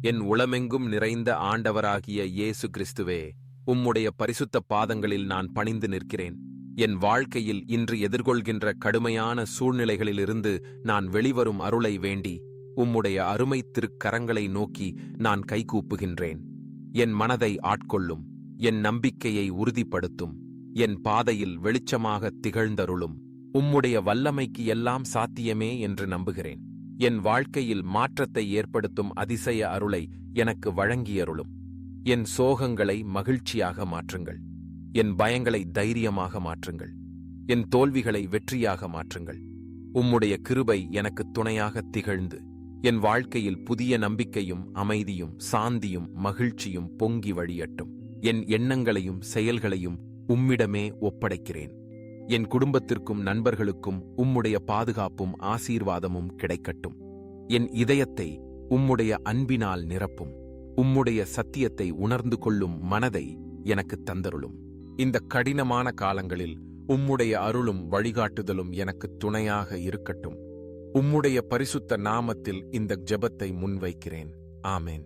என் உளமெங்கும் நிறைந்த ஆண்டவராகிய இயேசு கிறிஸ்துவே உம்முடைய பரிசுத்த பாதங்களில் நான் பணிந்து நிற்கிறேன். என் வாழ்க்கையில் இன்று எதிர்கொள்கின்ற கடுமையான சூழ்நிலைகளிலிருந்து நான் வெளிவரும் அருளை வேண்டி உம்முடைய அருமை திருக்கரங்களை நோக்கி நான் கைகூப்புகின்றேன். என் மனதை ஆட்கொள்ளும் என் நம்பிக்கையை உறுதிப்படுத்தும் என் பாதையில் வெளிச்சமாக திகழ்ந்தருளும். உம்முடைய வல்லமைக்கு எல்லாம் சாத்தியமே என்று நம்புகிறேன். என் வாழ்க்கையில் மாற்றத்தை ஏற்படுத்தும் அதிசய அருளை எனக்கு வழங்கியருளும். என் சோகங்களை மகிழ்ச்சியாக மாற்றுங்கள். என் பயங்களை தைரியமாக மாற்றுங்கள். என் தோல்விகளை வெற்றியாக மாற்றுங்கள். உம்முடைய கிருபை எனக்கு துணையாக திகழ்ந்து என் வாழ்க்கையில் புதிய நம்பிக்கையும் அமைதியும் சாந்தியும் மகிழ்ச்சியும் பொங்கி வழியட்டும். என் எண்ணங்களையும் செயல்களையும் உம்மிடமே ஒப்படைக்கிறேன். என் குடும்பத்திற்கும் நண்பர்களுக்கும் உம்முடைய பாதுகாப்பும் ஆசீர்வாதமும் கிடைக்கட்டும். என் இதயத்தை உம்முடைய அன்பினால் நிரப்பும். உம்முடைய சத்தியத்தை உணர்ந்து கொள்ளும் மனதை எனக்கு தந்தருளும். இந்த கடினமான காலங்களில் உம்முடைய அருளும் வழிகாட்டுதலும் எனக்கு துணையாக இருக்கட்டும். உம்முடைய பரிசுத்த நாமத்தில் இந்த ஜெபத்தை முன்வைக்கிறேன். ஆமேன்.